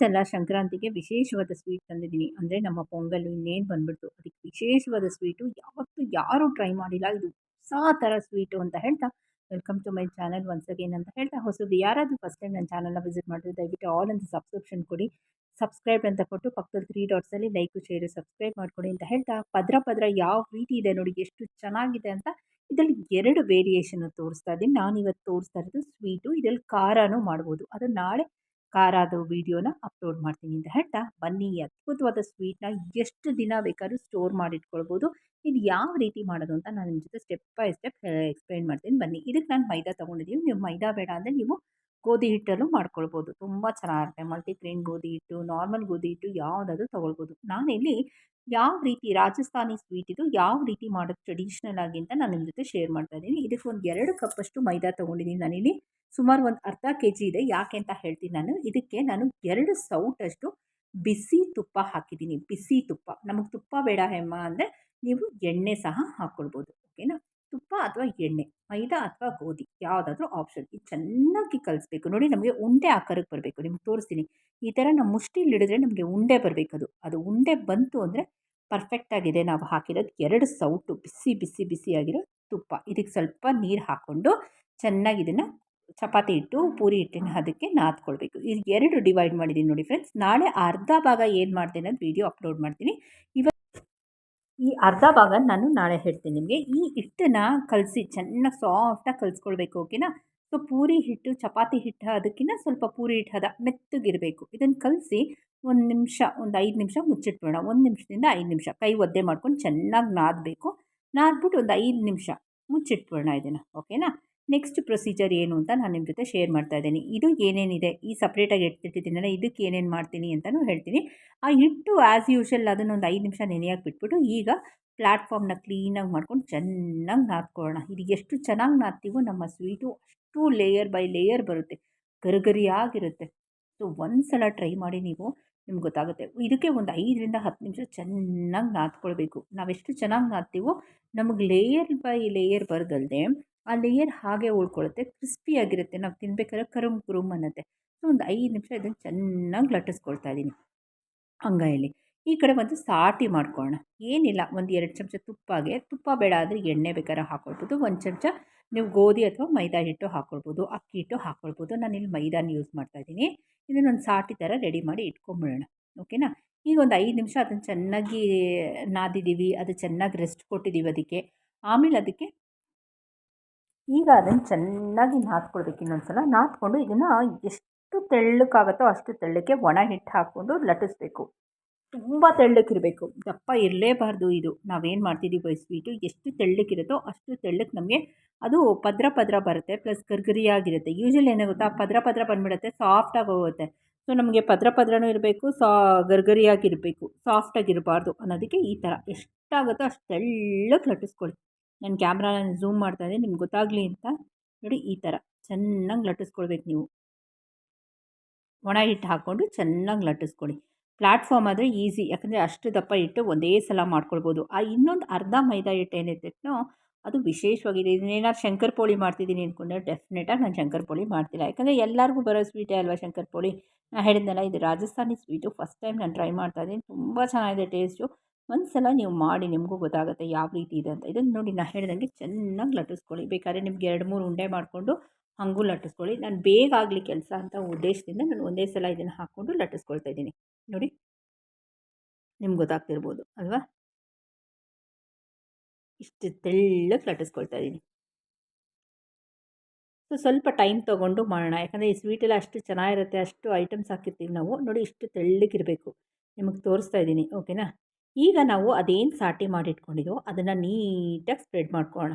ಸಲ ಸಂಕ್ರಾಂತಿಗೆ ವಿಶೇಷವಾದ ಸ್ವೀಟ್ ತಂದಿದ್ದೀನಿ. ಅಂದರೆ ನಮ್ಮ ಪೊಂಗಲ್ ಇನ್ನೇನು ಬಂದ್ಬಿಡ್ತು. ಅದಕ್ಕೆ ವಿಶೇಷವಾದ ಸ್ವೀಟು ಯಾವತ್ತೂ ಯಾರೂ ಟ್ರೈ ಮಾಡಿಲ್ಲ. ಇದು ಹೊಸ ಥರ ಸ್ವೀಟು ಅಂತ ಹೇಳ್ತಾ welcome to my channel once again ಅಂತ ಹೇಳ್ತಾ, ಹೊಸದು ಯಾರಾದರೂ ಫಸ್ಟ್ ಟೈಮ್ ನನ್ನ ಚಾನಲ್ನ ವಿಸಿಟ್ ಮಾಡಿದ್ರೆ ದಯವಿಟ್ಟು ಆಲ್ ಅಂತ ಸಬ್ಸ್ಕ್ರಿಪ್ಷನ್ ಕೊಡಿ. ಸಬ್ಸ್ಕ್ರೈಬ್ ಅಂತ ಕೊಟ್ಟು ಪಕ್ಕದಲ್ಲಿ ತ್ರೀ ಡಾಟ್ಸಲ್ಲಿ ಲೈಕು ಶೇರು ಸಬ್ಸ್ಕ್ರೈಬ್ ಮಾಡಿಕೊಡಿ ಅಂತ ಹೇಳ್ತಾ, ಪದ್ರ ಪದ್ರ ಯಾವ ರೀತಿ ಇದೆ ನೋಡಿ, ಎಷ್ಟು ಚೆನ್ನಾಗಿದೆ ಅಂತ ಇದರಲ್ಲಿ ಎರಡು ವೇರಿಯೇಷನ್ ತೋರಿಸ್ತಾ ಇದ್ದೀನಿ. ನಾನು ಇವತ್ತು ತೋರಿಸ್ತಾ ಇರೋದು ಸ್ವೀಟು ಇದರಲ್ಲಿ ಖಾರನೂ ಮಾಡ್ಬೋದು. ಅದು ನಾಳೆ ಖಾರದ ವೀಡಿಯೋನ ಅಪ್ಲೋಡ್ ಮಾಡ್ತೀನಿ ಅಂತ ಹೇಳ್ತಾ, ಬನ್ನಿ ಅದ್ಭುತವಾದ ಸ್ವೀಟ್ನ ಎಷ್ಟು ದಿನ ಬೇಕಾದ್ರೂ ಸ್ಟೋರ್ ಮಾಡಿಟ್ಕೊಳ್ಬೋದು. ಇದು ಯಾವ ರೀತಿ ಮಾಡೋದು ಅಂತ ನಾನು ನಿಮ್ಮ ಜೊತೆ ಸ್ಟೆಪ್ ಬೈ ಸ್ಟೆಪ್ ಎಕ್ಸ್ಪ್ಲೈನ್ ಮಾಡ್ತೀನಿ. ಬನ್ನಿ ಇದಕ್ಕೆ ನಾನು ಮೈದಾ ತೊಗೊಂಡಿದ್ದೀನಿ ನೀವು ಮೈದಾ ಬೇಡ ಅಂದರೆ ನೀವು ಗೋಧಿ ಹಿಟ್ಟಲ್ಲೂ ಮಾಡ್ಕೊಳ್ಬೋದು. ತುಂಬ ಚೆನ್ನಾಗಿರುತ್ತೆ ಮಲ್ಟಿಗ್ರೇನ್ ಗೋಧಿ ಹಿಟ್ಟು ನಾರ್ಮಲ್ ಗೋಧಿ ಹಿಟ್ಟು ಯಾವುದಾದ್ರೂ ತೊಗೊಳ್ಬೋದು. ನಾನಿಲ್ಲಿ ಯಾವ ರೀತಿ ರಾಜಸ್ಥಾನಿ ಸ್ವೀಟ್ ಇದು ಯಾವ ರೀತಿ ಮಾಡೋದು ಟ್ರೆಡಿಷ್ನಲ್ ಆಗಿ ಅಂತ ನಾನು ನಿಮ್ಮ ಜೊತೆ ಶೇರ್ ಮಾಡ್ತಾ ಇದ್ದೀನಿ. ಇದಕ್ಕೆ ಒಂದು ಎರಡು ಕಪ್ಪಷ್ಟು ಮೈದಾ ತೊಗೊಂಡಿದ್ದೀನಿ ನಾನಿಲ್ಲಿ ಸುಮಾರು ಒಂದು ಅರ್ಧ ಕೆ ಜಿ ಇದೆ. ಯಾಕೆ ಅಂತ ಹೇಳ್ತೀನಿ ನಾನು. ಇದಕ್ಕೆ ನಾನು ಎರಡು ಸೌಟಷ್ಟು ಬಿಸಿ ತುಪ್ಪ ಹಾಕಿದ್ದೀನಿ. ಬಿಸಿ ತುಪ್ಪ. ನಮಗೆ ತುಪ್ಪ ಬೇಡ ಹೆಮ್ಮ ಅಂದರೆ ನೀವು ಎಣ್ಣೆ ಸಹ ಹಾಕ್ಕೊಳ್ಬೋದು ಓಕೆನಾ? ತುಪ್ಪ ಅಥವಾ ಎಣ್ಣೆ. ಮೈದಾ ಅಥವಾ ಗೋಧಿ ಯಾವುದಾದ್ರೂ ಆಪ್ಷನ್ ಇದು ಚೆನ್ನಾಗಿ ಕಲಿಸ್ಬೇಕು. ನೋಡಿ ನಮಗೆ ಉಂಡೆ ಆಕಾರಕ್ಕೆ ಬರಬೇಕು. ನಿಮ್ಗೆ ತೋರಿಸ್ತೀನಿ. ಈ ಥರ ನಮ್ಮ ಮುಷ್ಟಿಲಿ ಹಿಡಿದ್ರೆ ನಮಗೆ ಉಂಡೆ ಬರಬೇಕು ಅದು ಉಂಡೆ ಬಂತು ಅಂದರೆ ಪರ್ಫೆಕ್ಟಾಗಿದೆ ನಾವು ಹಾಕಿರೋದು ಎರಡು ಸೌಟು, ಬಿಸಿ ಬಿಸಿ ಬಿಸಿಯಾಗಿರೋ ತುಪ್ಪ. ಇದಕ್ಕೆ ಸ್ವಲ್ಪ ನೀರು ಹಾಕ್ಕೊಂಡು ಚೆನ್ನಾಗಿ ಇದನ್ನು ಚಪಾತಿ ಇಟ್ಟು ಪೂರಿ ಹಿಟ್ಟಿನ ಅದಕ್ಕೆ ನಾದ್ಕೊಳ್ಬೇಕು. ಇದು ಎರಡು ಡಿವೈಡ್ ಮಾಡಿದ್ದೀನಿ ನೋಡಿ ಫ್ರೆಂಡ್ಸ್ ನಾಳೆ ಅರ್ಧ ಭಾಗ ಏನು ಮಾಡ್ತೀನಿ ಅಂತ ವೀಡಿಯೋ ಅಪ್ಲೋಡ್ ಮಾಡ್ತೀನಿ. ಇವತ್ತು ಈ ಅರ್ಧ ಭಾಗ ನಾನು ನಾಳೆ ಹೇಳ್ತೀನಿ ನಿಮಗೆ. ಈ ಹಿಟ್ಟನ್ನು ಕಲಸಿ, ಚೆನ್ನಾಗಿ ಸಾಫ್ಟಾಗಿ ಕಲಿಸ್ಕೊಳ್ಬೇಕು ಓಕೆನಾ ಸೊ ಪೂರಿ ಹಿಟ್ಟು, ಚಪಾತಿ ಹಿಟ್ಟು ಅದಕ್ಕಿಂತ ಸ್ವಲ್ಪ ಪೂರಿ ಹಿಟ್ಟು ಹದ ಮೆತ್ತಗಿರಬೇಕು. ಇದನ್ನು ಕಲಸಿ ಒಂದು ನಿಮಿಷ, ಒಂದು ಐದು ನಿಮಿಷ ಮುಚ್ಚಿಟ್ಬಿಡೋಣ. ಒಂದು ನಿಮಿಷದಿಂದ ಐದು ನಿಮಿಷ. ಕೈ ಒದ್ದೆ ಮಾಡ್ಕೊಂಡು ಚೆನ್ನಾಗಿ ನಾದಬೇಕು. ನಾದ್ಬಿಟ್ಟು ಒಂದು ಐದು ನಿಮಿಷ ಮುಚ್ಚಿಟ್ಬಿಡೋಣ ಇದನ್ನು ಓಕೆನಾ ನೆಕ್ಸ್ಟ್ ಪ್ರೊಸೀಜರ್ ಏನು ಅಂತ ನಾನು ನಿಮ್ಮ ಜೊತೆ ಶೇರ್ ಮಾಡ್ತಾ ಇದ್ದೀನಿ. ಇದು ಏನೇನಿದೆ? ಈ ಸಪ್ರೇಟಾಗಿ ಎತ್ತಿಟ್ಟಿದ್ದೀನಲ್ಲ ಇದಕ್ಕೆ ಏನೇನು ಮಾಡ್ತೀನಿ ಅಂತಲೂ ಹೇಳ್ತೀನಿ. ಆ ಹಿಟ್ಟು ಆ್ಯಸ್ ಯೂಶಲ್ ಅದನ್ನೊಂದು ಐದು ನಿಮಿಷ ನೆನೆಯಾಗಿ ಬಿಟ್ಬಿಟ್ಟು ಈಗ ಪ್ಲ್ಯಾಟ್ಫಾರ್ಮ್ನ ಕ್ಲೀನಾಗಿ ಮಾಡ್ಕೊಂಡು ಚೆನ್ನಾಗಿ ನಾದ್ಕೊಳ್ಳೋಣ. ಇದು ಎಷ್ಟು ಚೆನ್ನಾಗಿ ನಾದ್ತೀವೋ ನಮ್ಮ ಸ್ವೀಟು ಅಷ್ಟು ಲೇಯರ್ ಬೈ ಲೇಯರ್ ಬರುತ್ತೆ. ಗರಿಗರಿಯಾಗಿರುತ್ತೆ. ಸೊ ಒಂದು ಸಲ ಟ್ರೈ ಮಾಡಿ ನೀವು ನಿಮ್ಗೆ ಗೊತ್ತಾಗುತ್ತೆ. ಇದಕ್ಕೆ ಒಂದು ಐದರಿಂದ ಹತ್ತು ನಿಮಿಷ ಚೆನ್ನಾಗಿ ನಾದ್ಕೊಳ್ಬೇಕು. ನಾವೆಷ್ಟು ಚೆನ್ನಾಗಿ ನಾದ್ತೀವೋ, ನಮಗೆ ಲೇಯರ್ ಬೈ ಲೇಯರ್ ಬರೋದಲ್ಲದೆ ಆ ಲೇಯರ್ ಹಾಗೆ ಉಳ್ಕೊಳ್ಳುತ್ತೆ ಕ್ರಿಸ್ಪಿಯಾಗಿರುತ್ತೆ ನಾವು ತಿನ್ಬೇಕಾದ್ರೆ ಕರುಮ್ ಕುರುಮ್ ಅನ್ನತ್ತೆ. ಸೊ, ಒಂದು ಐದು ನಿಮಿಷ ಇದನ್ನು ಚೆನ್ನಾಗಿ ಲಟ್ಟಿಸ್ಕೊಳ್ತಾ ಇದ್ದೀನಿ ಅಂಗೈಯಲ್ಲಿ ಈ ಕಡೆ ಒಂದು ಸಾಟಿ ಮಾಡ್ಕೊಳ್ಳೋಣ. ಏನಿಲ್ಲ, ಒಂದು ಎರಡು ಚಮಚ ತುಪ್ಪಗೆ, ತುಪ್ಪ ಬೇಡ ಆದರೆ ಎಣ್ಣೆ ಬೇಕಾದ್ರೆ ಹಾಕ್ಕೊಳ್ಬೋದು ಒಂದು ಚಮಚ ನೀವು ಗೋಧಿ ಅಥವಾ ಮೈದಾ ಹಿಟ್ಟು ಹಾಕ್ಕೊಳ್ಬೋದು ಅಕ್ಕಿ ಹಿಟ್ಟು ಹಾಕ್ಕೊಳ್ಬೋದು ನಾನಿಲ್ಲಿ ಮೈದಾನ ಯೂಸ್ ಮಾಡ್ತಾ ಇದ್ದೀನಿ ಇದನ್ನು ಒಂದು ಸಾಟಿ ಥರ ರೆಡಿ ಮಾಡಿ ಇಟ್ಕೊಂಬಿಡೋಣ. ಓಕೆನಾ ಈಗ ಒಂದು ಐದು ನಿಮಿಷ ಅದನ್ನು ಚೆನ್ನಾಗಿ ನಾದಿದ್ದೀವಿ ಅದು ಚೆನ್ನಾಗಿ ರೆಸ್ಟ್ ಕೊಟ್ಟಿದ್ದೀವಿ ಅದಕ್ಕೆ. ಆಮೇಲೆ ಅದಕ್ಕೆ ಈಗ ಅದನ್ನು ಚೆನ್ನಾಗಿ ನಾದ್ಕೊಳ್ಬೇಕು ಇನ್ನೊಂದು ಸಲ ನಾದ್ಕೊಂಡು ಇದನ್ನು ಎಷ್ಟು ತೆಳ್ಳಕ್ಕಾಗುತ್ತೋ ಅಷ್ಟು ತೆಳ್ಳಕ್ಕೆ ಒಣ ಹಿಟ್ಟು ಹಾಕ್ಕೊಂಡು ಲಟ್ಟಿಸ್ಬೇಕು. ತುಂಬ ತೆಳ್ಳಕ್ಕಿರಬೇಕು ದಪ್ಪ ಇರಲೇಬಾರ್ದು ಇದು. ನಾವೇನು ಮಾಡ್ತಿದ್ದೀವಿ ಸ್ವೀಟು? ಎಷ್ಟು ತೆಳ್ಳಕ್ಕಿರುತ್ತೋ ಅಷ್ಟು ತೆಳ್ಳಕ್ಕೆ ನಮಗೆ ಅದು ಪದ್ರ ಪದ್ರ ಬರುತ್ತೆ. ಪ್ಲಸ್ ಗರ್ಗರಿಯಾಗಿರುತ್ತೆ. ಯೂಶಲಿ ಏನಾಗುತ್ತಾ ಪದ್ರ ಪದ್ರ ಬಂದುಬಿಡುತ್ತೆ. ಸಾಫ್ಟಾಗಿ ಹೋಗುತ್ತೆ. ಸೊ, ನಮಗೆ ಪದ್ರ ಪದ್ರನೂ ಇರಬೇಕು. ಸಾ, ಗರ್ಗರಿಯಾಗಿರಬೇಕು. ಸಾಫ್ಟಾಗಿರಬಾರ್ದು ಅನ್ನೋದಕ್ಕೆ ಈ ಥರ ಎಷ್ಟಾಗುತ್ತೋ ಅಷ್ಟು ತೆಳ್ಳಕ್ಕೆ ಲಟ್ಟಿಸ್ಕೊಳ್ಳಿ. ನಾನು ಕ್ಯಾಮ್ರಾನ ಝೂಮ್ ಮಾಡ್ತಾ ಇದೆ ನಿಮ್ಗೆ ಗೊತ್ತಾಗಲಿ ಅಂತ. ನೋಡಿ ಈ ಥರ, ಚೆನ್ನಾಗಿ ಲಟ್ಟಿಸ್ಕೊಳ್ಬೇಕು ನೀವು. ಒಣ ಹಿಟ್ಟು ಹಾಕ್ಕೊಂಡು ಚೆನ್ನಾಗಿ ಲಟ್ಟಿಸ್ಕೊಳ್ಳಿ. ಪ್ಲ್ಯಾಟ್ಫಾರ್ಮ್ ಆದರೆ ಈಸಿ, ಯಾಕಂದರೆ ಅಷ್ಟು ದಪ್ಪ ಹಿಟ್ಟು ಒಂದೇ ಸಲ ಮಾಡ್ಕೊಳ್ಬೋದು. ಆ ಇನ್ನೊಂದು ಅರ್ಧ ಮೈದಾ ಹಿಟ್ಟು ಏನಿರ್ತೈತೋ, ಅದು ವಿಶೇಷವಾಗಿದೆ. ಇದನ್ನೇನಾದ್ರು ಶಂಕರ್ ಪೋಳಿ ಮಾಡ್ತಿದ್ದೀನಿ ಅಂದ್ಕೊಂಡ್ರೆ ಡೆಫಿನೆಟಾಗಿ ನಾನು ಶಂಕರ್ ಪೋಳಿ ಮಾಡ್ತಿಲ್ಲ. ಯಾಕಂದರೆ ಎಲ್ಲರಿಗೂ ಬರೋ ಸ್ವೀಟೇ ಅಲ್ವಾ ಶಂಕರ್ ಪೋಳಿ? ನಾನು ಹೇಳಿದ್ನಲ್ಲ, ಇದು ರಾಜಸ್ಥಾನಿ ಸ್ವೀಟು ಫಸ್ಟ್ ಟೈಮ್ ನಾನು ಟ್ರೈ ಮಾಡ್ತಾ ಇದ್ದೀನಿ. ತುಂಬ ಚೆನ್ನಾಗಿದೆ ಟೇಸ್ಟು ಒಂದು ಸಲ ನೀವು ಮಾಡಿ ನಿಮಗೂ ಗೊತ್ತಾಗುತ್ತೆ ಯಾವ ರೀತಿ ಇದೆ ಅಂತ. ಇದನ್ನು ನೋಡಿ ನಾನು ಹೇಳಿದಂಗೆ ಚೆನ್ನಾಗಿ ಲಟ್ಟಿಸ್ಕೊಳ್ಳಿ. ಬೇಕಾದ್ರೆ ನಿಮ್ಗೆ ಎರಡು, ಮೂರು ಉಂಡೆ ಮಾಡಿಕೊಂಡು ಹಾಗೂ ಲಟ್ಟಿಸ್ಕೊಳ್ಳಿ. ನಾನು ಬೇಗ ಆಗಲಿ ಕೆಲಸ ಅಂತ ಉದ್ದೇಶದಿಂದ ನಾನು ಒಂದೇ ಸಲ ಇದನ್ನು ಹಾಕ್ಕೊಂಡು ಲಟ್ಟಿಸ್ಕೊಳ್ತಾ ಇದ್ದೀನಿ. ನೋಡಿ. ನಿಮ್ಗೆ ಗೊತ್ತಾಗ್ತಿರ್ಬೋದು, ಅಲ್ವಾ? ಇಷ್ಟು ತೆಳ್ಳಗೆ ಲಟ್ಟಿಸ್ಕೊಳ್ತಾ ಇದ್ದೀನಿ. ಸೊ, ಸ್ವಲ್ಪ ಟೈಮ್ ತೊಗೊಂಡು ಮಾಡೋಣ. ಯಾಕಂದರೆ ಈ ಸ್ವೀಟೆಲ್ಲ ಅಷ್ಟು ಚೆನ್ನಾಗಿರುತ್ತೆ, ಅಷ್ಟು ಐಟಮ್ಸ್ ಹಾಕಿರ್ತೀವಿ ನಾವು. ನೋಡಿ ಇಷ್ಟು ತೆಳ್ಳಗಿರಬೇಕು. ನಿಮಗೆ ತೋರಿಸ್ತಾ ಇದ್ದೀನಿ, ಓಕೆನಾ? ಈಗ ನಾವು ಅದೇನು ಸಾಟಿ ಮಾಡಿಟ್ಕೊಂಡಿದ್ದೋ ಅದನ್ನು ನೀಟಾಗಿ ಸ್ಪ್ರೆಡ್ ಮಾಡ್ಕೊಳ್ಳೋಣ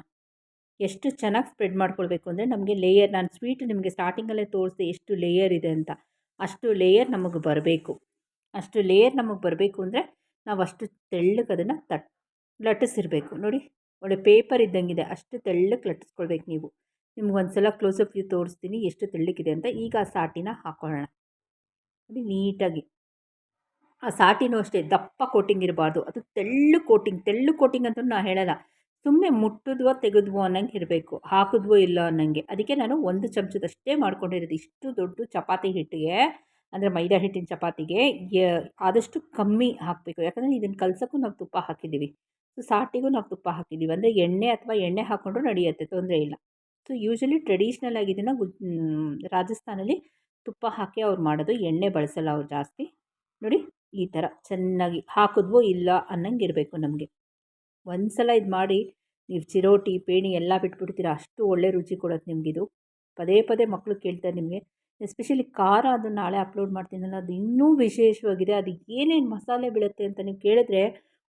ಎಷ್ಟು ಚೆನ್ನಾಗಿ ಸ್ಪ್ರೆಡ್ ಮಾಡ್ಕೊಳ್ಬೇಕು ಅಂದರೆ ನಮಗೆ ಲೇಯರ್, ನಾನು ಸ್ವೀಟ್ ನಿಮಗೆ ಸ್ಟಾರ್ಟಿಂಗಲ್ಲೇ ತೋರಿಸಿದೆ ಎಷ್ಟು ಲೇಯರ್ ಇದೆ ಅಂತ. ಅಷ್ಟು ಲೇಯರ್ ನಮಗೆ ಬರಬೇಕು. ಅಷ್ಟು ಲೇಯರ್ ನಮಗೆ ಬರಬೇಕು ಅಂದರೆ ನಾವು ಅಷ್ಟು ತೆಳ್ಳಗೆ ಅದನ್ನು ತಟ್, ಲಟ್ಟಿಸಿರ್ಬೇಕು. ನೋಡಿ, ಒಳ್ಳೆ ಪೇಪರ್ ಇದ್ದಂಗಿದೆ. ಅಷ್ಟು ತೆಳ್ಳಗೆ ಲಟ್ಟಿಸ್ಕೊಳ್ಬೇಕು ನೀವು. ನಿಮ್ಗೆ ಒಂದು ಸಲ ಕ್ಲೋಸಪ್ ವ್ಯೂ ತೋರಿಸ್ತೀನಿ ಎಷ್ಟು ತೆಳ್ಳಗಿದೆ ಅಂತ ಈಗ ಆ ಸಾಟಿನ ಹಾಕ್ಕೊಳ್ಳೋಣ ನೋಡಿ, ನೀಟಾಗಿ. ಆ ಸಾಟಿನೂ ಅಷ್ಟೇ, ದಪ್ಪ ಕೋಟಿಂಗ್ ಇರಬಾರ್ದು. ಅದು ತೆಳ್ಳು ಕೋಟಿಂಗ್ ತೆಳ್ಳು ಕೋಟಿಂಗ್ ಅಂತ ನಾನು ಹೇಳಲ್ಲ. ಸುಮ್ಮನೆ ಮುಟ್ಟಿದ್ವೋ, ತೆಗೆದ್ವೋ ಅನ್ನಂಗೆ ಇರಬೇಕು. ಹಾಕಿದ್ವೋ ಇಲ್ಲ ಅನ್ನಂಗೆ. ಅದಕ್ಕೆ ನಾನು ಒಂದು ಚಮಚದಷ್ಟೇ ಮಾಡ್ಕೊಂಡಿರೋದು ಇಷ್ಟು ದೊಡ್ಡ ಚಪಾತಿ ಹಿಟ್ಟಿಗೆ, ಅಂದರೆ ಮೈದಾ ಹಿಟ್ಟಿನ ಚಪಾತಿಗೆ ಆದಷ್ಟು ಕಮ್ಮಿ ಹಾಕಬೇಕು. ಯಾಕಂದರೆ ಇದನ್ನು ಕಲ್ಸೋಕ್ಕೂ ನಾವು ತುಪ್ಪ ಹಾಕಿದ್ದೀವಿ. ಸೊ, ಸಾಟಿಗೂ ನಾವು ತುಪ್ಪ ಹಾಕಿದ್ದೀವಿ. ಅಂದರೆ ಎಣ್ಣೆ ಅಥವಾ ಎಣ್ಣೆ ಹಾಕ್ಕೊಂಡ್ರೂ ನಡೆಯುತ್ತೆ, ತೊಂದರೆ ಇಲ್ಲ. ಸೊ ಯೂಶ್ವಲಿ ಟ್ರೆಡಿಷ್ನಲ್ ಆಗಿ ಗು ರಾಜಸ್ಥಾನಲ್ಲಿ ತುಪ್ಪ ಹಾಕಿ ಅವ್ರು ಮಾಡೋದು. ಎಣ್ಣೆ ಬಳಸಲ್ಲ ಅವ್ರು ಜಾಸ್ತಿ. ನೋಡಿ. ಈ ಥರ ಚೆನ್ನಾಗಿ ಹಾಕಿದ್ವೋ ಇಲ್ಲ ಅನ್ನಂಗೆ ಇರಬೇಕು ನಮಗೆ. ಒಂದು ಸಲ ಇದು ಮಾಡಿ ನೀವು ಚಿರೋಟಿ, ಪೇಣಿ ಎಲ್ಲ ಬಿಟ್ಬಿಡ್ತೀರ ಅಷ್ಟು ಒಳ್ಳೆ ರುಚಿ ಕೊಡೋದು ನಿಮಗಿದು. ಪದೇ ಪದೇ ಮಕ್ಕಳು ಕೇಳ್ತಾರೆ ನಿಮಗೆ. ಎಸ್ಪೆಷಲಿ ಖಾರ ಅದು ನಾಳೆ ಅಪ್ಲೋಡ್ ಮಾಡ್ತೀನಲ್ಲ ಅದು ಇನ್ನೂ ವಿಶೇಷವಾಗಿದೆ. ಅದು ಏನೇನು ಮಸಾಲೆ ಬೀಳುತ್ತೆ ಅಂತ ನೀವು ಕೇಳಿದ್ರೆ,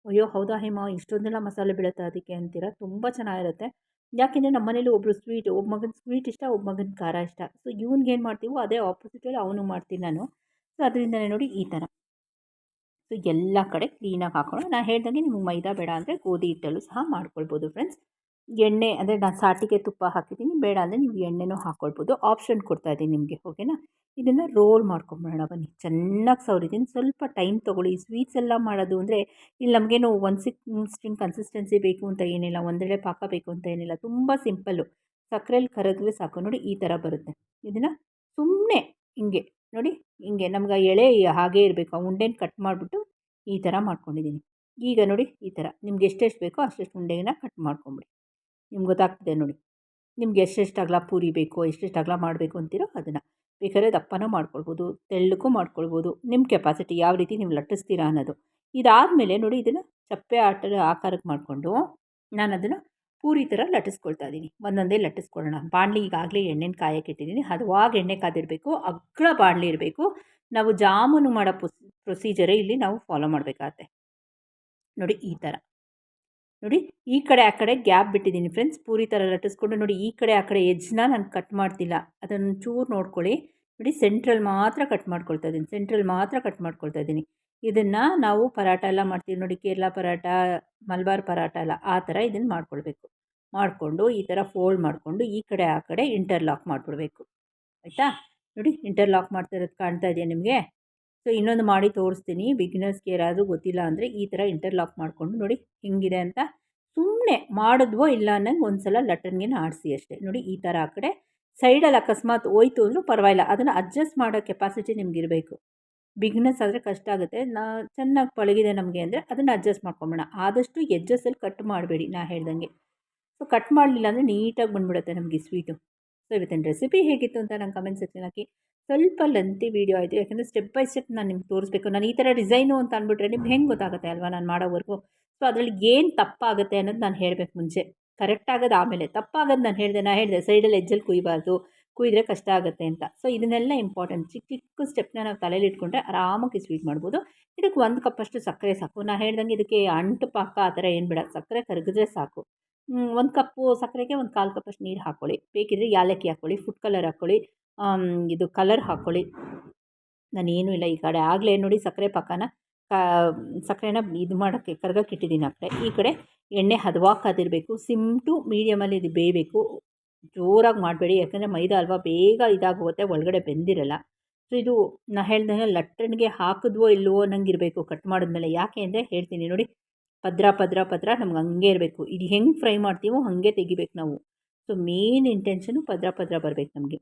ಅಯ್ಯೋ ಹೌದಾ ಹೇಮ, ಇಷ್ಟೊಂದೆಲ್ಲ ಮಸಾಲೆ ಬೀಳುತ್ತೆ ಅದಕ್ಕೆ? ಅಂತೀರ? ತುಂಬ ಚೆನ್ನಾಗಿರುತ್ತೆ. ಯಾಕೆಂದರೆ ನಮ್ಮ ಮನೇಲಿ ಒಬ್ಬರು ಸ್ವೀಟ್ ಒಬ್ಬ ಮಗನ ಸ್ವೀಟ್ ಇಷ್ಟ ಒಬ್ಬ ಮಗನ ಖಾರ ಇಷ್ಟ. ಸೊ ಇವ್ನಿಗೆ ಏನು ಮಾಡ್ತೀವೋ ಅದೇ ಆಪೋಸಿಟಲ್ಲಿ ಅವನು ಮಾಡ್ತೀನಿ ನಾನು. ಸೊ ಅದರಿಂದನೇ ನೋಡಿ ಈ ಥರ. ಸೊ ಎಲ್ಲ ಕಡೆ ಕ್ಲೀನಾಗಿ ಹಾಕೋಣ. ನಾನು ಹೇಳ್ದಂಗೆ ನಿಮಗೆ ಮೈದಾ, ಬೇಡ ಅಂದರೆ ಗೋಧಿ ಹಿಟ್ಟಲ್ಲೂ ಸಹ ಮಾಡ್ಕೊಳ್ಬೋದು ಫ್ರೆಂಡ್ಸ್ ಎಣ್ಣೆ ಅಂದರೆ ನಾನು ಸಾಟಿಗೆ ತುಪ್ಪ ಹಾಕಿದ್ದೀನಿ. ಬೇಡ ಅಂದರೆ ನೀವು ಎಣ್ಣೆನೂ ಹಾಕ್ಕೊಳ್ಬೋದು ಆಪ್ಷನ್ ಕೊಡ್ತಾ ಇದ್ದೀನಿ ನಿಮಗೆ ಓಕೆನಾ ಇದನ್ನು ರೋಲ್ ಮಾಡ್ಕೊಂಬಿಡೋಣ ಬನ್ನಿ. ಚೆನ್ನಾಗಿ ಸವರಿದ್ದೀನಿ. ಸ್ವಲ್ಪ ಟೈಮ್ ತೊಗೊಳ್ಳಿ. ಸ್ವೀಟ್ಸ್ ಎಲ್ಲ ಮಾಡೋದು ಅಂದರೆ ಇಲ್ಲಿ ನಮಗೇನು ಒಂದು ಸಿಕ್ ಸ್ಟ್ರಿಂಗ್ ಕನ್ಸಿಸ್ಟೆನ್ಸಿ ಬೇಕು ಅಂತ ಏನಿಲ್ಲ. ಒಂದೆಡೆ ಪಾಕ ಬೇಕು ಅಂತ ಏನಿಲ್ಲ. ತುಂಬ ಸಿಂಪಲ್ಲು ಸಕ್ಕರೆಯಲ್ಲಿ ಕರಗಿದ್ರೆ ಸಾಕು. ನೋಡಿ ಈ ಥರ ಬರುತ್ತೆ. ಇದನ್ನು ಸುಮ್ಮನೆ ಹಿಂಗೆ ನೋಡಿ ಹಿಂಗೆ ನಮ್ಗೆ ಎಳೆ ಹಾಗೆ ಇರಬೇಕು, ಆ ಉಂಡೆನ ಕಟ್ ಮಾಡಿಬಿಟ್ಟು ಈ ಥರ ಮಾಡ್ಕೊಂಡಿದ್ದೀನಿ ಈಗ ನೋಡಿ ಈ ಥರ, ನಿಮ್ಗೆ ಎಷ್ಟೆಷ್ಟು ಬೇಕೋ ಅಷ್ಟೆಷ್ಟು ಉಂಡೆನ ಕಟ್ ಮಾಡ್ಕೊಂಬಿಡಿ. ನಿಮ್ಗೆ ಗೊತ್ತಾಗ್ತದೆ ನೋಡಿ. ನಿಮ್ಗೆ ಎಷ್ಟೆಷ್ಟು ಅಗಲ ಪೂರಿ ಬೇಕು, ಎಷ್ಟೆಷ್ಟು ಅಗಲ ಮಾಡಬೇಕು ಅಂತೀರೋ ಅದನ್ನು. ಬೇಕಾದ್ರೆ ದಪ್ಪನೂ ಮಾಡ್ಕೊಳ್ಬೋದು, ತೆಳ್ಳಕ್ಕೂ ಮಾಡ್ಕೊಳ್ಬೋದು. ನಿಮ್ಮ ಕೆಪಾಸಿಟಿ ಯಾವ ರೀತಿ ನೀವು ಲಟ್ಟಿಸ್ತೀರಾ ಅನ್ನೋದು. ಇದಾದಮೇಲೆ ನೋಡಿ ಇದನ್ನು ಚಪ್ಪೆ ಆಟದ ಆಕಾರಕ್ಕೆ ಮಾಡಿಕೊಂಡು ನಾನು ಅದನ್ನು ಪೂರಿ ಥರ ಲಟ್ಟಿಸ್ಕೊಳ್ತಾ ಇದ್ದೀನಿ. ಒಂದೊಂದೇ ಲಟ್ಟಿಸ್ಕೊಳ್ಳೋಣ. ಬಾಣಲಿ ಈಗಾಗಲೇ ಎಣ್ಣೆನ ಕಾಯಕ್ಕೆ ಇಟ್ಟಿದ್ದೀನಿ. ಹದವಾಗಿ ಎಣ್ಣೆ ಕಾದಿರಬೇಕು ಅಗ್ಳ ಬಾಣಲಿ ಇರಬೇಕು. ನಾವು ಜಾಮೂನು ಮಾಡೋ ಪ್ರೊಸೀಜರೇ ಇಲ್ಲಿ ನಾವು ಫಾಲೋ ಮಾಡಬೇಕಾಗತ್ತೆ. ನೋಡಿ ಈ ಥರ. ನೋಡಿ ಈ ಕಡೆ ಆ ಕಡೆ ಗ್ಯಾಪ್ ಬಿಟ್ಟಿದ್ದೀನಿ ಫ್ರೆಂಡ್ಸ್. ಪೂರಿ ಥರ ಲಟ್ಟಿಸ್ಕೊಂಡು ನೋಡಿ ಈ ಕಡೆ ಆ ಕಡೆ ಎಜ್ಜನ್ನ ನಾನು ಕಟ್ ಮಾಡ್ತಿಲ್ಲ. ಅದನ್ನು ಚೂರು ನೋಡ್ಕೊಳ್ಳಿ. ನೋಡಿ ಸೆಂಟ್ರಲ್ ಮಾತ್ರ ಕಟ್ ಮಾಡ್ಕೊಳ್ತಾ ಇದ್ದೀನಿ. ಸೆಂಟ್ರಲ್ ಮಾತ್ರ ಕಟ್ ಮಾಡ್ಕೊಳ್ತಾ ಇದ್ದೀನಿ. ಇದನ್ನು ನಾವು ಪರಾಟ ಎಲ್ಲ ಮಾಡ್ತೀವಿ ನೋಡಿ, ಕೇರಳ ಪರಾಟ ಮಲ್ಬಾರ್ ಪರಾಟ ಎಲ್ಲ ಆ ಥರ ಇದನ್ನು ಮಾಡ್ಕೊಳ್ಬೇಕು. ಮಾಡಿಕೊಂಡು ಈ ಥರ ಫೋಲ್ಡ್ ಮಾಡಿಕೊಂಡು ಈ ಕಡೆ, ಆ ಕಡೆ ಇಂಟರ್ಲಾಕ್ ಮಾಡಿಬಿಡ್ಬೇಕು. ಆಯಿತಾ? ನೋಡಿ ಇಂಟರ್ಲಾಕ್ ಮಾಡ್ತಾ ಇರೋದು ಕಾಣ್ತಾ ಇದೆಯಾ ನಿಮಗೆ? ಸೊ ಇನ್ನೊಂದು ಮಾಡಿ ತೋರಿಸ್ತೀನಿ. ಬಿಗ್ನರ್ಸ್ಗೆ ಯಾರಾದರೂ ಗೊತ್ತಿಲ್ಲ ಅಂದರೆ ಈ ಥರ ಇಂಟರ್ಲಾಕ್ ಮಾಡಿಕೊಂಡು ನೋಡಿ ಹೆಂಗಿದೆ ಅಂತ. ಸುಮ್ಮನೆ ಮಾಡಿದ್ವೋ ಇಲ್ಲ ಅನ್ನಂಗೆ ಒಂದು ಸಲ ಲಟನ್ಗೆ ಆಡಿಸಿ ಅಷ್ಟೇ. ನೋಡಿ ಈ ಥರ ಆ ಕಡೆ ಸೈಡಲ್ಲಿ ಅಕಸ್ಮಾತ್ ಹೋಯ್ತು ಅಂದರೂ ಪರವಾಗಿಲ್ಲ. ಅದನ್ನು ಅಡ್ಜಸ್ಟ್ ಮಾಡೋ ಕೆಪಾಸಿಟಿ ನಿಮಗಿರಬೇಕು. ಬಿಗ್ನೆಸ್ ಆದರೆ ಕಷ್ಟ ಆಗುತ್ತೆ. ನಾ ಚೆನ್ನಾಗಿ ಪಳಗಿದೆ ನಮಗೆ ಅಂದರೆ ಅದನ್ನು ಅಡ್ಜಸ್ಟ್ ಮಾಡ್ಕೊಂಬೋಣ ಆದಷ್ಟು ಎಜ್ಜಸ್ಸಲ್ಲಿ ಕಟ್ ಮಾಡಬೇಡಿ ನಾ ಹೇಳ್ದಂಗೆ. ಸೊ ಕಟ್ ಮಾಡಲಿಲ್ಲ ಅಂದರೆ ನೀಟಾಗಿ ಬಂದುಬಿಡುತ್ತೆ ನಮಗೆ ಸ್ವೀಟು ಸೊ ಇವತ್ತಿನ ರೆಸಿಪಿ ಹೇಗಿತ್ತು ಅಂತ ನಂಗೆ ಕಮೆಂಟ್ ಸೆಕ್ಷನ್ ಹಾಕಿ. ಸ್ವಲ್ಪ ಲೆಂತಿ ವೀಡಿಯೋ ಆಯಿತು. ಯಾಕಂದರೆ ಸ್ಟೆಪ್ ಬೈ ಸ್ಟೆಪ್ ನಾನು ನಿಮ್ಗೆ ತೋರಿಸ್ಬೇಕು. ನಾನು ಈ ಥರ ಡಿಸೈನು ಅಂತ ಅಂದ್ಬಿಟ್ರೆ ನಿಮ್ಗೆ ಹೆಂಗೆ ಗೊತ್ತಾಗುತ್ತೆ ಅಲ್ವಾ? ನಾನು ಮಾಡೋವರೆಗೂ ಸೊ ಅದರಲ್ಲಿ ಏನು ತಪ್ಪಾಗುತ್ತೆ ಅನ್ನೋದು ನಾನು ಹೇಳಬೇಕು ಮುಂಚೆ. ಕರೆಕ್ಟ್ ಆಮೇಲೆ ತಪ್ಪಾಗೋದು ನಾನು ಹೇಳಿದೆ ನಾನು ಹೇಳಿದೆ ಸೈಡಲ್ಲಿ ಎಜ್ಜಲ್ಲಿ ಕುಯ್ಬಾರ್ದು, ಕುಯ್ದರೆ ಕಷ್ಟ ಆಗುತ್ತೆ ಅಂತ. ಸೊ ಇದನ್ನೆಲ್ಲ ಇಂಪಾರ್ಟೆಂಟ್ ಚಿಕ್ಕ ಚಿಕ್ಕ ಸ್ಟೆಪ್ನ ನಾವು ತಲೆಯಲ್ಲಿ ಇಟ್ಕೊಂಡ್ರೆ ಆರಾಮಾಗಿ ಸ್ವೀಟ್ ಮಾಡ್ಬೋದು. ಇದಕ್ಕೆ ಒಂದು ಕಪ್ಪಷ್ಟು ಸಕ್ಕರೆ ಸಾಕು. ನಾನು ಹೇಳ್ದಂಗೆ ಇದಕ್ಕೆ ಅಂಟು ಪಾಕ ಆ ಥರ ಏನು ಬೇಡ. ಸಕ್ಕರೆ ಕರಗಿದ್ರೆ ಸಾಕು. ಒಂದು ಕಪ್ಪು ಸಕ್ಕರೆಗೆ ಒಂದು ಕಾಲು ಕಪ್ಪಷ್ಟು ನೀರು ಹಾಕ್ಕೊಳ್ಳಿ. ಬೇಕಿದ್ರೆ ಯಾಲಕ್ಕಿ ಹಾಕ್ಕೊಳ್ಳಿ ಫುಡ್ ಕಲರ್ ಹಾಕ್ಕೊಳ್ಳಿ ಇದು ಕಲರ್ ಹಾಕ್ಕೊಳ್ಳಿ. ನಾನೇನು ಇಲ್ಲ ಈ ಕಡೆ. ಆಗಲೇ ನೋಡಿ ಸಕ್ಕರೆ ಪಾಕನ. ಸಕ್ಕರೆನ ಇದು ಮಾಡೋಕ್ಕೆ, ಕರ್ಗಕ್ಕೆ ಇಟ್ಟಿದ್ದೀನಿ ಆ ಕಡೆ. ಈ ಕಡೆ ಎಣ್ಣೆ ಹದವಾಗಿ ಕಾದಿರಬೇಕು, ಸಿಮ್ ಟು ಮೀಡಿಯಮಲ್ಲಿ ಇದು ಬೇಯಬೇಕು. ಜೋರಾಗಿ ಮಾಡಬೇಡಿ, ಯಾಕಂದರೆ ಮೈದಾ ಅಲ್ವಾ ಬೇಗ ಇದಾಗೋಗುತ್ತೆ, ಒಳಗಡೆ ಬೆಂದಿರಲ್ಲ. ಸೊ ಇದು ನಾ ಹೇಳ್ದಂಗೆ ಲಟ್ಟಣಿಗೆ ಹಾಕಿದ್ವೋ ಇಲ್ವೋ ಅನ್ನಂಗಿರಬೇಕು, ಕಟ್ ಮಾಡಿದ್ಮೇಲೆ. ಯಾಕೆ ಅಂದರೆ ಹೇಳ್ತೀನಿ ನೋಡಿ, ಪದ್ರ ಪದ್ರ ಪದ್ರ ನಮ್ಗೆ ಹಂಗೆ ಇರಬೇಕು. ಇದು ಹೆಂಗೆ ಫ್ರೈ ಮಾಡ್ತೀವೋ ಹಾಗೆ ತೆಗಿಬೇಕು ನಾವು. ಸೊ ಮೇನ್ ಇಂಟೆನ್ಷನು ಪದ್ರ ಪದ್ರ ಬರಬೇಕು ನಮಗೆ.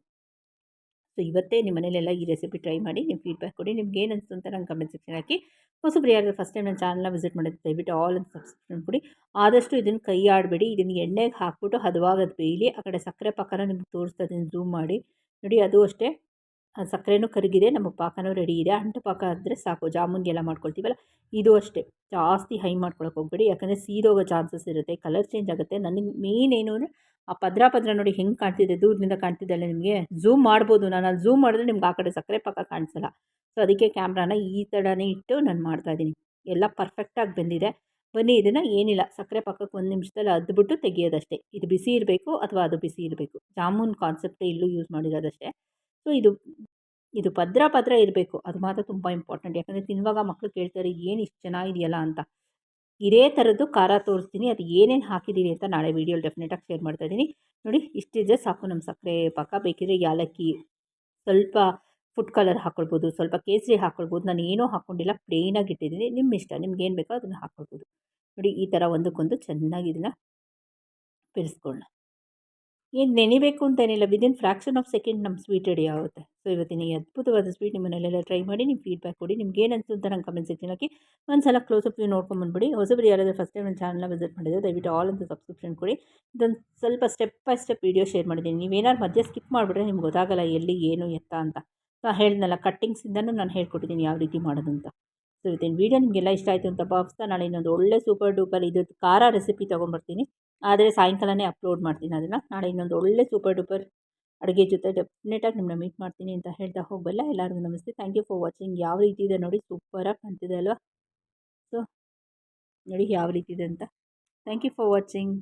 ಸೊ, ಇವತ್ತೇ ನಿಮ್ಮ ಮನೇಲೆಲ್ಲ ಈ ರೆಸಿಪಿ ಟ್ರೈ ಮಾಡಿ, ನೀವು ಫೀಡ್ಬ್ಯಾಕ್ ಕೊಡಿ. ನಿಮ್ಗೆ ಏನು ಅನಿಸ್ತು ಅಂತ ನಂಗೆ ಕಮೆಂಟ್ ಸೆಕ್ಷನ್ ಹಾಕಿ. ಹೊಸಬ್ರು ಯಾರು ಫಸ್ಟ್ ಟೈಮ್ ನನ್ನ ಚಾನಲ್ನ ವಿಸಿಟ್ ಮಾಡಿದ್ರೆ ದಯವಿಟ್ಟು ಆಲ್ ಅಂತ ಸಬ್ಸ್ಕ್ರೈಬ್ ಕೊಡಿ. ಆದಷ್ಟು ಇದನ್ನು ಕೈ ಆಡಬೇಡಿ ಇದನ್ನು ಎಣ್ಣೆಗೆ ಹಾಕ್ಬಿಟ್ಟು ಹದವಾಗದು ಬೇಯಲಿ. ಆ ಕಡೆ ಸಕ್ಕರೆ ಪಾಕನ ನಿಮ್ಗೆ ತೋರಿಸ್ತಾ ಇದ್ದೀನಿ ಝೂಮ್ ಮಾಡಿ. ನೋಡಿ, ಅದು ಅಷ್ಟೇ. ಸಕ್ಕರೆನೂ ಕರಗಿದೆ, ನಮ್ಮ ಪಾಕನೂ ರೆಡಿ ಇದೆ. ಅಂಟು ಪಾಕ ಆದರೆ ಸಾಕು. ಜಾಮೂನ್ಗೆಲ್ಲ ಮಾಡ್ಕೊಳ್ತೀವಲ್ಲ, ಇದು ಅಷ್ಟೇ. ಜಾಸ್ತಿ ಹೈ ಮಾಡ್ಕೊಳಕ್ಕೆ ಹೋಗ್ಬೇಡಿ. ಯಾಕಂದರೆ ಸೀದೋಗೋ ಚಾನ್ಸಸ್ ಇರುತ್ತೆ. ಕಲರ್ ಚೇಂಜ್ ಆಗುತ್ತೆ. ನನಗೆ ಮೇನ್ ಏನು ಅಂದರೆ ಆ ಪದ್ರ ಪದ್ರ ನೋಡಿ ಹೆಂಗೆ ಕಾಣ್ತಿದೆ, ದೂರದಿಂದ ಕಾಣ್ತಿದ್ದಲ್ಲ ನಿಮಗೆ? ಝೂಮ್ ಮಾಡ್ಬೋದು. ನಾನು ಅಲ್ಲಿ ಝೂಮ್ ಮಾಡಿದ್ರೆ ನಿಮ್ಗೆ ಆ ಕಡೆ ಸಕ್ಕರೆ ಪಕ್ಕ ಕಾಣಿಸಲ್ಲ. ಸೊ ಅದಕ್ಕೆ ಕ್ಯಾಮ್ರಾನ ಈ ಥರನೇ ಇಟ್ಟು ನಾನು ಮಾಡ್ತಾ ಇದ್ದೀನಿ. ಎಲ್ಲ ಪರ್ಫೆಕ್ಟಾಗಿ ಬಂದಿದೆ. ಬನ್ನಿ, ಇದನ್ನು ಏನಿಲ್ಲ. ಸಕ್ಕರೆ ಪಕ್ಕಕ್ಕೆ ಒಂದು ನಿಮಿಷದಲ್ಲಿ ಅದ್ಬಿಟ್ಟು ತೆಗಿಯೋದಷ್ಟೇ. ಇದು ಬಿಸಿ ಇರಬೇಕು ಅಥವಾ ಅದು ಬಿಸಿ ಇರಬೇಕು. ಜಾಮೂನ್ ಕಾನ್ಸೆಪ್ಟೇ ಇಲ್ಲೂ ಯೂಸ್ ಮಾಡಿರೋದಷ್ಟೇ. ಸೊ ಇದು ಇದು ಪದ್ರ ಪದ್ರ ಇರಬೇಕು. ಅದು ಮಾತ್ರ ತುಂಬ ಇಂಪಾರ್ಟೆಂಟ್ ಯಾಕಂದರೆ ತಿನ್ನುವಾಗ ಮಕ್ಕಳು ಕೇಳ್ತಾರೆ, ಏನು ಇಷ್ಟು ಚೆನ್ನಾಗಿದೆಯಲ್ಲ ಅಂತ. ಇದೇ ಥರದ್ದು ಖಾರ ತೋರಿಸ್ತೀನಿ. ಅದು ಏನೇನು ಹಾಕಿದ್ದೀನಿ ಅಂತ ನಾಳೆ ವೀಡಿಯೋಲಿ ಡೆಫಿನೆಟಾಗಿ ಶೇರ್ ಮಾಡ್ತಾ ಇದ್ದೀನಿ. ನೋಡಿ ಇಷ್ಟಿದ್ರೆ ಸಾಕು ನಮ್ಮ ಸಕ್ಕರೆ ಪಾಕ. ಬೇಕಿದ್ರೆ ಯಾಲಕ್ಕಿ, ಸ್ವಲ್ಪ ಫುಡ್ ಕಲರ್ ಹಾಕ್ಕೊಳ್ಬೋದು ಸ್ವಲ್ಪ ಕೇಸರಿ ಹಾಕ್ಕೊಳ್ಬೋದು ನಾನು ಏನೂ ಹಾಕ್ಕೊಂಡಿಲ್ಲ ಪ್ಲೇನಾಗಿ ಇಟ್ಟಿದ್ದೀನಿ. ನಿಮ್ಮ ಇಷ್ಟ, ನಿಮ್ಗೆ ಏನು ಬೇಕೋ ಅದನ್ನು ಹಾಕ್ಕೊಳ್ಬೋದು ನೋಡಿ, ಈ ಥರ ಒಂದಕ್ಕೊಂದು ಚೆನ್ನಾಗಿ ಇದನ್ನು ಬೆರೆಸ್ಕೊಳ್ಳೋಣ. ಏನು ನೆನಿಬೇಕು ಅಂತೇನಿಲ್ಲ. ವಿದಿನ್ ಫ್ರ್ಯಾಕ್ಷನ್ ಆಫ್ ಸೆಕೆಂಡ್ ನಮ್ಮ ಸ್ವೀಟ್ ರೆಡಿ ಆಗುತ್ತೆ. ಸೊ ಇವತ್ತಿನ ಈ ಅದ್ಭುತವಾದ ಸ್ವೀಟ್ ನಿಮ್ಮ ಟ್ರೈ ಮಾಡಿ ನಿಮ್ಮ ಫೀಡ್ಬ್ಯಾಕ್ ಕೊಡಿ. ನಿಮ್ಗೆ ಏನು ಅಂತ ನಂಗೆ ಕಮೆಂಟ್ ಸೆಕ್ಷನ್ ಹಾಕಿ. ಒಂದು ಸಲ ಕ್ಲೋಸ್ ಅಪ್ ವ್ಯೂ ನೋಡ್ಕೊಂಬಂದ್ಬಿಡಿ ಹೊಸಬರು ಯಾರಾದರೂ ಫಸ್ಟ್ ಟೈಮ್ ನನ್ನ ಚಾನಲ್ನ ವಿಸಿಟ್ ಮಾಡಿದ್ರೆ ದಯವಿಟ್ಟು ಆಲ್ ಅಂತ ಸಬ್ಸ್ಕ್ರಿಪ್ಷನ್ ಕೊಡಿ. ಇದೊಂದು ಸ್ವಲ್ಪ step by step video share ಮಾಡಿದ್ದೀನಿ. ನೀವೇನಾದ್ರು ಮಧ್ಯೆ ಸ್ಕಿಪ್ ಮಾಡಿಬಿಟ್ರೆ ನಿಮ್ಗೆ ಗೊತ್ತಾಗಲ್ಲ ಎಲ್ಲಿ, ಏನು, ಎತ್ತ ಅಂತ. ಸೊ ಹೇಳಿದ್ನಲ್ಲ ಕಟ್ಟಿಂಗ್ಸಿಂದನೂ ನಾನು ಹೇಳ್ಕೊಟ್ಟಿದ್ದೀನಿ ಯಾವ ರೀತಿ ಮಾಡೋದು ಅಂತ ಸೊ ಇವತ್ತಿನ ವೀಡಿಯೋ ನಿಮಗೆಲ್ಲ ಇಷ್ಟ ಆಯಿತು ಅಂತ ಭಾವಿಸ್ತಾ ನಾಳೆ ಇನ್ನೊಂದು ಒಳ್ಳೆ ಸೂಪರ್ ಡೂಪರ್ ಇದು ಖಾರ ರೆಸಿಪಿ ತೊಗೊಂಡ್ಬರ್ತೀನಿ. ಆದರೆ ಸಾಯಂಕಾಲನೇ ಅಪ್ಲೋಡ್ ಮಾಡ್ತೀನಿ ಅದನ್ನು. ನಾಳೆ ಇನ್ನೊಂದು ಒಳ್ಳೆ ಸೂಪರ್ ಡೂಪರ್ ಅಡುಗೆ ಜೊತೆ ಡೆಫಿನೆಟಾಗಿ ನಿಮ್ಮನ್ನ ಮೀಟ್ ಮಾಡ್ತೀನಿ ಅಂತ ಹೇಳ್ತಾ ಹೋಗಬಲ್ಲ. ಎಲ್ಲರಿಗೂ ನಮಸ್ತೆ. ಥ್ಯಾಂಕ್ ಯು ಫಾರ್ ವಾಚಿಂಗ್ ಯಾವ ರೀತಿ ಇದೆ ನೋಡಿ ಸೂಪರಾಗಿ ಕಾಣ್ತಿದೆ ಅಲ್ವಾ? ಸೊ ನೋಡಿ ಯಾವ ರೀತಿ ಇದೆ ಅಂತ. Thank you for watching